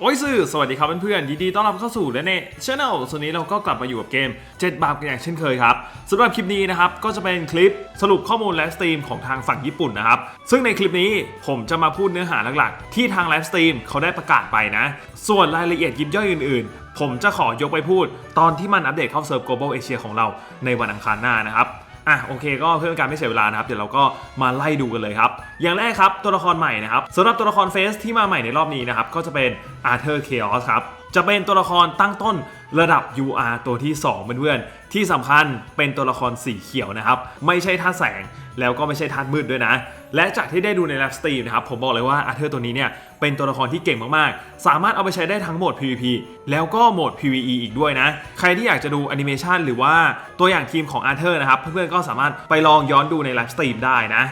โอ้ยสื่อสวัสดีครับเพื่อนๆยินดีต้อนรับเข้าสู่และในช anel ส่วนนี้เราก็กลับมาอยู่กับเกม 7 บาปกันอย่างเช่นเคยครับสำหรับคลิปนี้นะครับก็จะเป็นคลิปสรุปข้อมูลไลฟ์สตรีมของทางฝั่งญี่ปุ่นนะครับ ซึ่งในคลิปนี้ผมจะมาพูดเนื้อหาหลักๆ ที่ทางไลฟ์สตรีมเขาได้ประกาศไปนะ ส่วนรายละเอียดยิบย่อยอื่นๆ ผมจะขอยกไปพูด ตอนที่มันอัปเดตเข้าเซิร์ฟ global Asia ของเราในวันอังคารหน้านะครับ อะโอเคก็เพื่อเป็นการไม่เสียเวลานะครับเดี๋ยวเราก็มาไล่ดูกันเลยครับ อย่างแรกครับตัวละครใหม่นะครับสำหรับตัวละครเฟสที่มาใหม่ในรอบนี้นะครับก็จะเป็นอาร์เธอร์เคออสครับจะเป็นตัวละครตั้งต้นระดับ UR ตัวที่2เพื่อนๆที่สำคัญเป็นตัวละครสีเขียวนะครับไม่ใช่ธาแสงแล้วก็ไม่ใช่ธามืดด้วยนะ และจากที่ได้ดูในไลฟ์สตรีมนะครับผมบอกเลยว่าอาร์เธอร์ตัวนี้เนี่ยเป็นตัวละครที่เก่งมากๆ สามารถเอาไปใช้ได้ทั้งโหมด PVP แล้วก็โหมด PVE อีกด้วยนะ ใครที่อยากจะดูแอนิเมชันหรือว่าตัวอย่างทีมของอาร์เธอร์นะครับเพื่อนๆก็สามารถไปลองย้อนดูในไลฟ์สตรีมได้นะ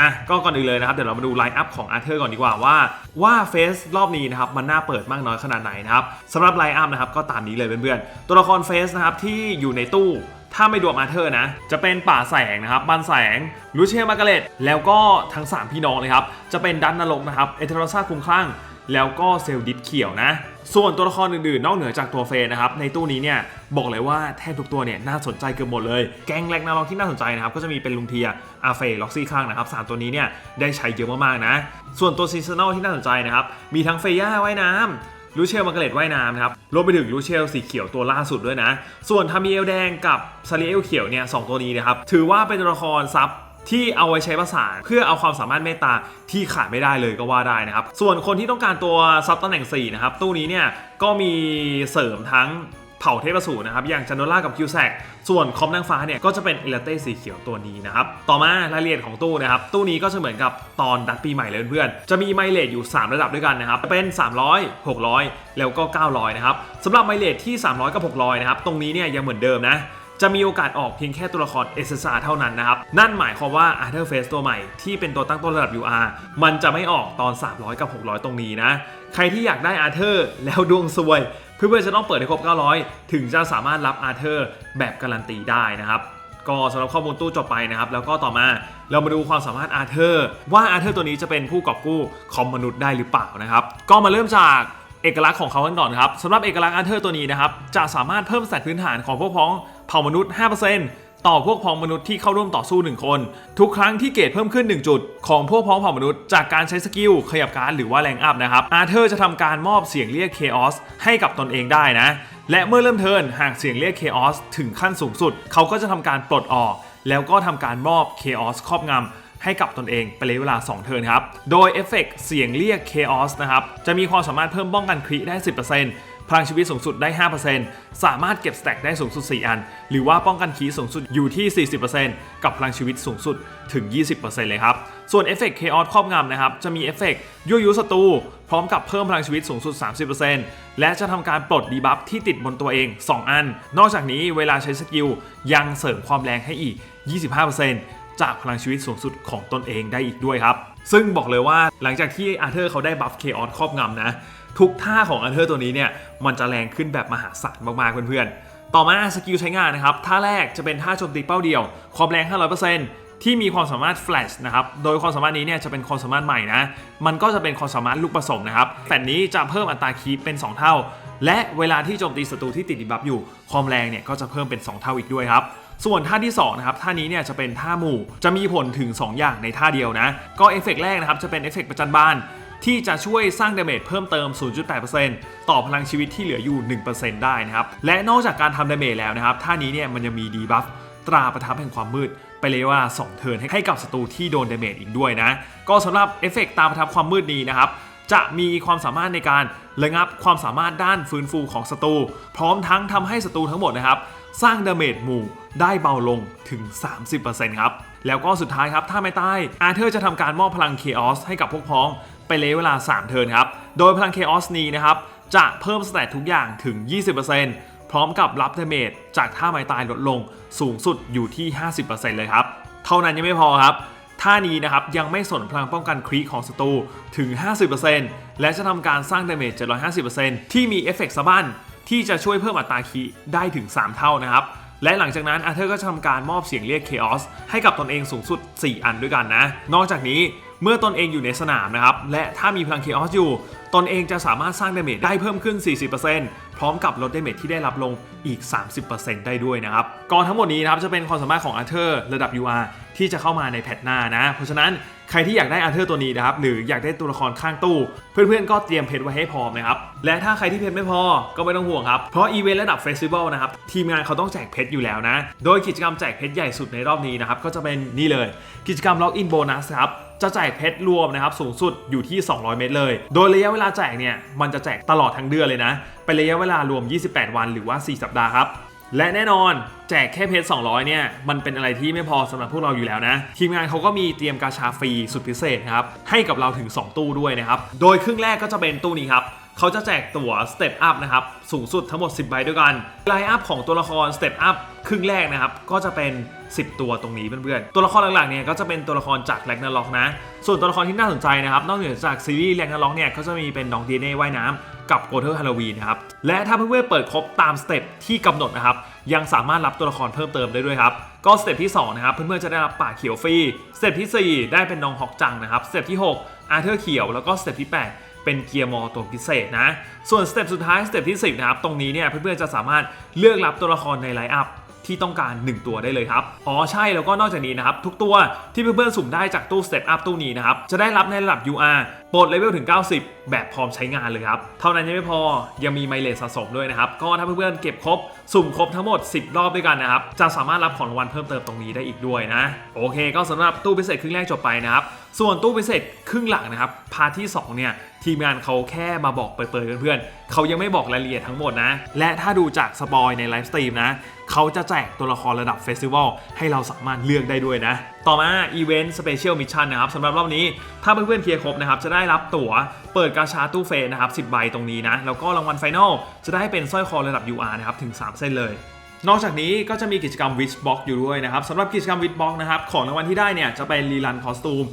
อะก็ก่อนอื่นเลยนะครับเดี๋ยวเรามาดูไลน์อัพของอาร์เธอร์ก่อนดีกว่าว่าว่าเฟสรอบนี้นะครับมันน่าเปิดมากน้อยขนาดไหนนะครับสำหรับไลน์อัพนะครับก็ตามนี้เลยเพื่อนๆตัวละครเฟสนะครับที่อยู่ในตู้ ถ้าไม่รวมอาเธอร์นะ จะเป็นป่าแสงนะครับบันแสงลูเชียมาร์กาเร็ตแล้วก็ทั้ง 3 พี่น้องเลยครับ จะเป็นดันนรกนะครับเอเทโรซาคุ้มคลั่งแล้วก็เซลดิสเขียวนะ ส่วนตัวละครอื่นๆ นอกเหนือจากตัวเฟนนะครับ ในตู้นี้เนี่ย บอกเลยว่าแทบทุกตัวเนี่ยน่าสนใจเกือบหมดเลย แกงแลกนาลอกที่น่าสนใจนะครับ ก็จะมีเป็นลุงเทีย อาเฟล็อกซี่ข้างนะครับสามตัวนี้เนี่ยได้ใช้เยอะมากๆนะ ส่วนตัวซีซันอลที่น่าสนใจนะครับ มีทั้งเฟย่าว่ายน้ำ ลูเชลมาเกเร็ตว่ายน้ำนะครับรวมไปถึงลูเชลสีเขียวตัวล่าสุดด้วยนะ ส่วนทามิเอลแดงกับซาริเอลเขียวเนี่ยสองตัวนี้นะครับถือว่าเป็นตัวละครซับที่เอาไว้ใช้ประสานเพื่อเอาความสามารถเมตตาที่ขาดไม่ได้เลยก็ว่าได้นะครับ ส่วนคนที่ต้องการตัวซับตำแหน่ง4นะครับตู้นี้เนี่ยก็มีเสริมทั้ง เผ่าเทพสูรนะครับ อย่างจันโนล่ากับคิวแซกส่วนคอมนางฟ้าเนี่ยก็จะเป็นเอลเต้สีเขียวตัวนี้นะครับ ต่อมารายละเอียดของตู้นะครับ ตู้นี้ก็จะเหมือนกับตอนดัดปีใหม่เลยเพื่อนๆจะมีไมเลทอยู่ 3 ระดับด้วยกันนะครับจะเป็น 300 600 แล้วก็ 900 นะครับสำหรับไมเลทที่ 300 กับ 600 นะครับ ตรงนี้เนี่ยยังเหมือนเดิมนะจะมีโอกาสออกเพียงแค่ตัวละคร SSR เท่านั้นนะครับ นั่นหมายความว่า Arthur Face ตัวใหม่ที่เป็นตัวตั้งต้นระดับ UR มันจะไม่ออกตอน 300 กับ 600 ตรงนี้นะ ใครที่อยากได้ Arthur แล้วดวงซวย เพื่อนๆจะต้องเปิดให้ครบ 900 ถึงจะสามารถรับอาเธอร์แบบการันตีได้นะครับ ก็สำหรับข้อมูลตู้จบไปนะครับ แล้วก็ต่อมาเรามาดูความสามารถอาร์เธอร์ว่าอาร์เธอร์ตัวนี้จะเป็นผู้กอบกู้คอมมนุษย์ได้หรือเปล่านะครับ ก็มาเริ่มจากเอกลักษณ์ของเขากันก่อนครับสำหรับเอกลักษณ์อาร์เธอร์ตัวนี้นะครับจะสามารถเพิ่มสแตทพื้นฐานของพวกพ้องเผ่ามนุษย์ 5% ต่อพวกพ้องมนุษย์ที่เข้าร่วมต่อสู้ 1 คน ทุกครั้งที่เกรดเพิ่มขึ้น 1 จุด ของพวกพ้องเผ่ามนุษย์จากการใช้สกิลขยับการหรือว่าแรงอัพนะครับอาเธอร์จะทำการมอบเสียงเรียกเคออสให้กับตนเองได้นะ และเมื่อเริ่มเทิร์นหากเสียงเรียก Chaos ถึงขั้นสูงสุด เขาก็จะทำการปลดออก แล้วก็ทำการมอบ Chaos ครอบงำให้กับตนเองไปเลยเวลา 2 เทิร์นครับ โดยเอฟเฟกต์เสียงเรียก Chaos นะครับ จะมีความสามารถเพิ่มป้องกันคริได้ 10% พลังชีวิตสูงสุดได้ 5%สามารถเก็บสแต็กได้สูงสุด 4 อัน หรือว่าป้องกันคีสูงสุดอยู่ที่ 40%กับพลังชีวิตสูงสุดถึง 20%เลยครับ ส่วนเอฟเฟกต์ Chaos ครอบงำนะครับ จะมีเอฟเฟกต์ยั่วยุศัตรูพร้อมกับเพิ่มพลังชีวิตสูงสุด 30%และจะทำการปลดดีบัฟที่ติดบนตัวเอง 2 อัน นอกจากนี้เวลาใช้สกิลยังเสริมความแรงให้อีก 25%จากพลังชีวิตสูงสุดของตนเองได้อีกด้วยครับ ซึ่งบอกเลยว่าหลังจากที่อาเธอร์เขาได้บัฟเคออสครอบงำนะ ทุกท่าของอาร์เธอร์ตัวนี้เนี่ยมันจะแรงขึ้นแบบมหาศาลมากๆเพื่อนๆ ต่อมาสกิลใช้งานนะครับ ท่าแรกจะเป็นท่าโจมตีเป้าเดียว ความแรง 500%ที่มีความสามารถ Flash นะครับ โดยความสามารถนี้เนี่ยจะเป็นความสามารถใหม่นะ มันก็จะเป็นความสามารถลูกผสมนะครับแฟนนี้จะเพิ่มอัตราคีปเป็น 2 เท่า และเวลาที่โจมตีศัตรูที่ติดดีบัฟอยู่ ความแรงเนี่ยก็จะเพิ่มเป็น 2 เท่าอีกด้วยครับส่วนท่าที่2นะครับท่านี้เนี่ยจะเป็นท่าหมู่จะมีผลถึง 2 อย่างในท่าเดียวนะ ก็เอฟเฟกต์แรกนะครับจะเป็นเอฟเฟกต์ประจันบาน ที่จะช่วยสร้างดาเมจเพิ่มเติม 0.8%ต่อพลังชีวิตที่เหลืออยู่ 1%ได้นะครับ และนอกจากการทำดาเมจแล้วนะครับ ท่านี้เนี่ยมันยังมีดีบัฟตราประทับแห่งความมืดไปเลยว่า 2 เทิร์นให้กับศัตรูที่โดนดาเมจอีกด้วยนะ ก็สำหรับเอฟเฟกต์ตราประทับความมืดนี้นะครับจะมีความสามารถในการระงับความสามารถด้านฟื้นฟูของศัตรูพร้อมทั้งทำให้ศัตรูทั้งหมดนะครับ สร้างดาเมจหมู่ได้เบาลงถึง 30%ครับ แล้วก็สุดท้ายครับ ถ้าไม่ตายอาเธอร์จะทำการมอบพลังเคออสให้กับพวกพ้อง ไปเลยเวลา 3 เทิร์นครับ โดยพลัง Chaos นี้นะครับ จะเพิ่มสเตตทุกอย่างถึง 20%พร้อมกับรับเดเมจจากท่าไม้ตายลดลงสูงสุดอยู่ที่ 50%เลยครับ เท่านั้นยังไม่พอครับท่านี้นะครับยังไม่สนพลังป้องกันครีของศัตรูถึง 50%และจะทำการสร้างดาเมจ750%ที่มีเอฟเฟกต์สะบั้นที่จะช่วยเพิ่มอัตราคีได้ถึง 3 เท่านะครับ และหลังจากนั้นอาเธอร์ก็จะทำการมอบเสียงเรียก Chaos ให้กับตนเองสูงสุด 4 อันด้วยกันนะ นอกจากนี้ เมื่อตนเองอยู่ในสนามนะครับ และถ้ามีพลัง Chaos อยู่ ตนเองจะสามารถสร้างเดเมจได้เพิ่มขึ้น 40%พร้อมกับลดเดเมจที่ได้รับลงอีก 30%ได้ด้วยนะครับก่อนทั้งหมดนี้นะครับจะเป็นความสามารถของอาเธอร์ระดับ UR ที่จะเข้ามาในแพทหน้านะ เพราะฉะนั้นใครที่อยากได้อาเธอร์ตัวนี้นะครับหรืออยากได้ตัวละครข้างตู้ เพื่อนๆก็เตรียมเพชรไว้ให้พร้อมนะครับ และถ้าใครที่เพชรไม่พอก็ไม่ต้องห่วงครับ เพราะอีเวนต์ระดับเฟสติวัลนะครับ ทีมงานเขาต้องแจกเพชรอยู่แล้วนะ โดยกิจกรรมแจกเพชรใหญ่สุดในรอบนี้นะครับ ก็จะเป็นนี่เลย กิจกรรมล็อกอินโบนัสครับ จะแจกเพชรรวมนะครับสูงสุดอยู่ที่ 200 เม็ดเลย โดยระยะเวลาแจกเนี่ยมันจะแจกตลอดทั้งเดือนเลยนะเป็นระยะเวลารวม 28 วันหรือว่า 4 สัปดาห์ครับและแน่นอนแจกแค่เพชร200 เนี่ย มันเป็นอะไรที่ไม่พอสำหรับพวกเราอยู่แล้วนะ ทีมงานเขาก็มีเตรียมกาชาฟรีสุดพิเศษนะครับ ให้กับเราถึง 2 ตู้ด้วยนะครับ โดยครึ่งแรกก็จะเป็นตู้นี้ครับ เขาจะแจกตั๋ว Step Up นะครับสูงสุดทั้งหมด 10 ใบด้วยกันไลน์อัพของตัวละคร Step Up ครึ่งแรกนะครับ ก็จะเป็น 10 ตัวตรงนี้เพื่อนๆ ตัวละครหลักๆเนี่ยก็จะเป็นตัวละครจากแลกนาล็อกนะ ส่วนตัวละครที่น่าสนใจนะครับ นอกเหนือจากซีรีส์แลกนาล็อกเนี่ยก็จะมีเป็นน้องดีเน่ว่ายน้ำกับโกเทอร์ฮาโลวีนนะครับ และถ้าเพื่อนๆเปิดครบตามสเต็ปที่กำหนดนะครับ ยังสามารถรับตัวละครเพิ่มเติมได้ด้วยครับ ก็สเต็ปที่ 2 นะครับ เพื่อนๆจะได้รับป่าเขียวฟรี สเต็ปทีสี่4 ได้เป็นน้องฮอกจังนะครับ สเต็ปที่ 6 อาร์เธอร์เขียว แล้วก็สเต็ปที่ 8 เป็นเกียร์มอตัวพิเศษนะ ส่วนสเต็ปสุดท้ายสเต็ปที่ 10 นะครับ ตรงนี้เนี่ยเพื่อนๆจะสามารถเลือกรับตัวละครในไลน์อัพที่ต้องการ 1 ตัวได้เลยครับ อ๋อใช่แล้วก็นอกจากนี้นะครับ ทุกตัวที่เพื่อนๆสุ่มได้จากตู้ Step Up ตู้นี้นะครับ จะได้รับในระดับ UR ปรดเลเวลถึง 90 แบบพร้อมใช้งานเลยครับ เท่านั้นยังไม่พอยังมีไมเลสสะสมด้วยนะครับ ก็ถ้าเพื่อนๆเก็บครบ สุ่มครบทั้งหมด 10 รอบด้วยกันนะครับ จะสามารถรับของรางวัลเพิ่มเติมตรงนี้ได้อีกด้วยนะ โอเค ก็สำหรับตู้พิเศษครึ่งแรกจบไปนะครับ ส่วนตู้พิเศษครึ่งหลังนะครับ พาที่ 2 เนี่ยทีมงานเขาแค่มาบอกเปิดๆเพื่อนๆเขายังไม่บอกรายละเอียดทั้งหมดนะ และถ้าดูจากสปอยในไลฟ์สตรีมนะเขาจะแจกตัวละครระดับเฟสติวัลให้เราสามารถเลือกได้ด้วยนะ ต่อมาอีเวนต์สเปเชียลมิชชั่นนะครับสำหรับรอบนี้ถ้าเพื่อนๆเคลียร์ครบนะครับจะได้รับตั๋วเปิดกาชาตู้เฟสนะครับ10 ใบตรงนี้นะ แล้วก็รางวัลไฟนอลจะได้เป็นสร้อยคอระดับ UR นะครับถึง 3 เส้นเลยนอกจากนี้ก็จะมีกิจกรรมวิชบ็อกอยู่ด้วยนะครับสำหรับกิจกรรมวิชบ็อกนะครับของรางวัลที่ได้เนี่ยจะเป็นรีลันคอสตูม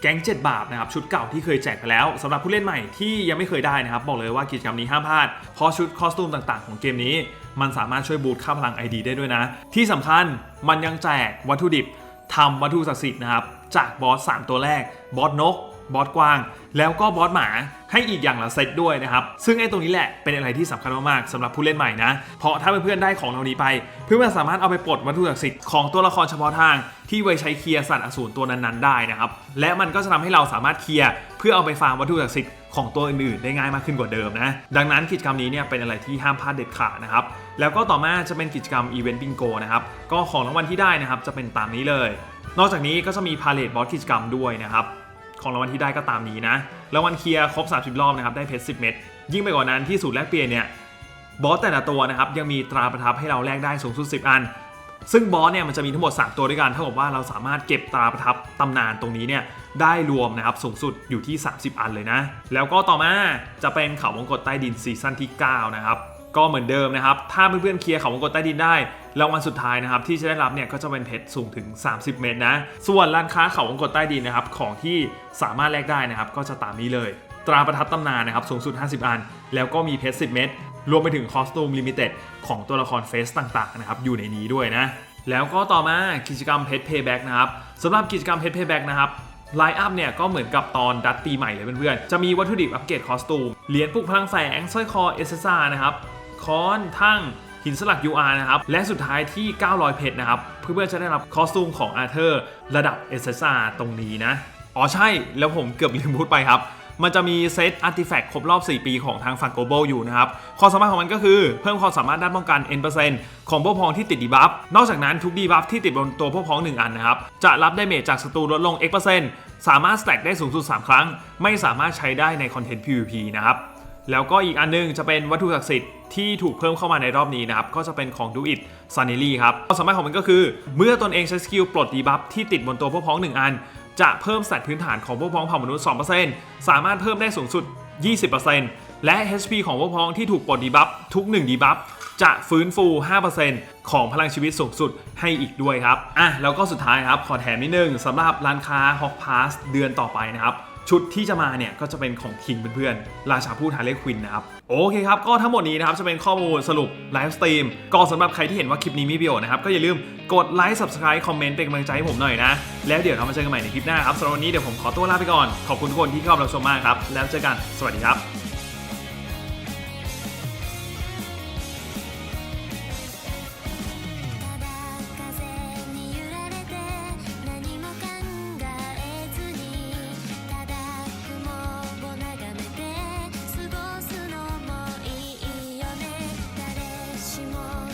แก๊ง7บาทนะครับชุดเก่าที่เคยแจกไปแล้วสำหรับผู้เล่นใหม่ที่ยังไม่เคยได้นะครับ บอกเลยว่ากิจกรรมนี้ห้ามพลาด เพราะชุดคอสตูมต่างๆของเกมนี้ มันสามารถช่วยบูตค่าพลัง ID ได้ด้วยนะ ที่สำคัญมันยังแจกวัตถุดิบ ทำวัตถุศักดิ์สิทธิ์นะครับ จากบอส 3 ตัวแรก บอสนก บอสกวาง แล้วก็บอสหมาให้อีกอย่างละเซตด้วยนะครับ ซึ่งไอ้ตรงนี้แหละเป็นอะไรที่สำคัญมากๆสำหรับผู้เล่นใหม่นะ เพราะถ้าเพื่อนๆได้ของเหล่านี้ไป เพื่อนๆสามารถเอาไปปลดวัตถุศักดิ์สิทธิ์ของตัวละครเฉพาะทาง ที่ไว้ใช้เคลียร์สัตว์อสูรตัวนั้นๆได้นะครับ และมันก็จะทำให้เราสามารถเคลียร์เพื่อเอาไปฟาร์มวัตถุศักดิ์สิทธิ์ของตัวอื่นๆได้ง่ายมากขึ้นกว่าเดิมนะ ดังนั้นกิจกรรมนี้เนี่ยเป็นอะไรที่ห้ามพลาดเด็ดขาดนะครับ แล้วก็ต่อมาจะเป็นกิจกรรมอีเวนต์บิงโกนะครับ ก็ของรางวัลที่ได้นะครับจะเป็นตามนี้เลย นอกจากนี้ก็จะมีพาเลทบอสกิจกรรมด้วยนะครับ ของรางวัลที่ได้ก็ตามนี้นะ รางวัลเคลียร์ครบ 30 รอบนะครับได้เพชร 10 เม็ด ยิ่งไปกว่านั้นที่สูตรแลกเปลี่ยนเนี่ย บอสแต่ละตัวนะครับยังมีตราประทับให้เราแลกได้สูงสุด 10 อัน ซึ่งบอสเนี่ยมันจะมีทั้งหมด 3 ตัวด้วยกันเท่ากับว่าเราสามารถเก็บตราประทับตำนานตรงนี้เนี่ยได้รวมนะครับสูงสุดอยู่ที่ 30 อันเลยนะ แล้วก็ต่อมาจะเป็นเขาวงกตใต้ดินซีซั่นที่ 9 นะครับ ก็เหมือนเดิมนะครับ ถ้าเพื่อนๆเคลียร์เขาวงกตใต้ดินได้รางวัลสุดท้ายนะครับที่จะได้รับเนี่ยก็จะเป็นเพชรสูงถึง 30 เมตรนะ ส่วนร้านค้าเขาวงกตใต้ดินนะครับของที่สามารถแลกได้นะครับก็จะตามนี้เลย ตราประทับตำนานนะครับสูงสุด 50 อัน แล้วก็มีเพชร 10 เม็ดรวมไปถึงคอสตูมลิมิเต็ดของตัวละครเฟสต่างๆนะครับอยู่ในนี้ด้วยนะ แล้วก็ต่อมากิจกรรมเพชรเพย์แบ็กนะครับสำหรับกิจกรรมเพชรเพย์แบ็กนะครับไลน์อัพเนี่ยก็เหมือนกับตอนดัตปีใหม่เลยเพื่อนๆ จะมีวัตถุดิบอัปเกรดคอสตูม เหรียญปลุกพลังแฝงสร้อยคอเอเซซ่านะครับ ค้อนทั้งหินสลัก UR นะครับ และสุดท้ายที่ 900 เพชรนะครับ เพื่อนๆจะได้รับคอสตูมของอาเธอร์ระดับเอเซซาตรงนี้นะ อ๋อใช่แล้วผมเกือบลืมพูดไปครับมันจะมีเซตอาร์ติแฟกต์ครบรอบ 4 ปีของทางฝั่ง global อยู่นะครับ ความสามารถของมันก็คือเพิ่มความสามารถด้านป้องกัน N% ของพวกพ้องที่ติดดีบัฟ นอกจากนั้นทุกดีบัฟที่ติดบนตัวพวกพ้อง 1 อันนะครับ จะรับไดาเมจจากศัตรูลดลง X% สามารถสแต็กได้สูงสุด 3 ครั้ง ไม่สามารถใช้ได้ในคอนเทนต์ PVP นะครับ แล้วก็อีกอันนึงจะเป็นวัตถุศักดิ์สิทธิ์ ที่ถูกเพิ่มเข้ามาในรอบนี้นะครับ ก็จะเป็นของดูอิดซานิลี่ครับความสามารถของมันก็คือ เมื่อตนเองใช้สกิลปลดดีบัฟที่ติดบนตัวพวกพ้อง 1 อัน จะเพิ่มสแตทพื้นฐานของพวกพ้องเผ่ามนุษย์ 2%สามารถเพิ่มได้สูงสุด 20%และ HP ของพวกพ้องที่ถูกปลดดีบัฟทุก1ดีบัฟจะฟื้นฟู 5%ของพลังชีวิตสูงสุดให้อีกด้วยครับอะแล้วก็สุดท้ายครับขอแถมนิดนึงสำหรับร้านค้า Hawk Pass เดือนต่อไปนะครับ ชุดที่จะมาเนี่ยก็จะเป็นของคิงเพื่อนๆ ราชาพูดฮาร์เลควินนะครับ โอเคครับ ก็ทั้งหมดนี้นะครับจะเป็นข้อมูลสรุปไลฟ์สตรีมก็สำหรับใครที่เห็นว่าคลิปนี้มีประโยชน์นะครับ ก็อย่าลืมกดไลค์ subscribe คอมเมนต์เป็นกำลังใจให้ผมหน่อยนะ แล้วเดี๋ยวเรามาเจอกันใหม่ในคลิปหน้าครับสำหรับวันนี้เดี๋ยวผมขอตัวลาไปก่อนขอบคุณทุกคนที่เข้ามารับชมมากครับแล้วเจอกันสวัสดีครับ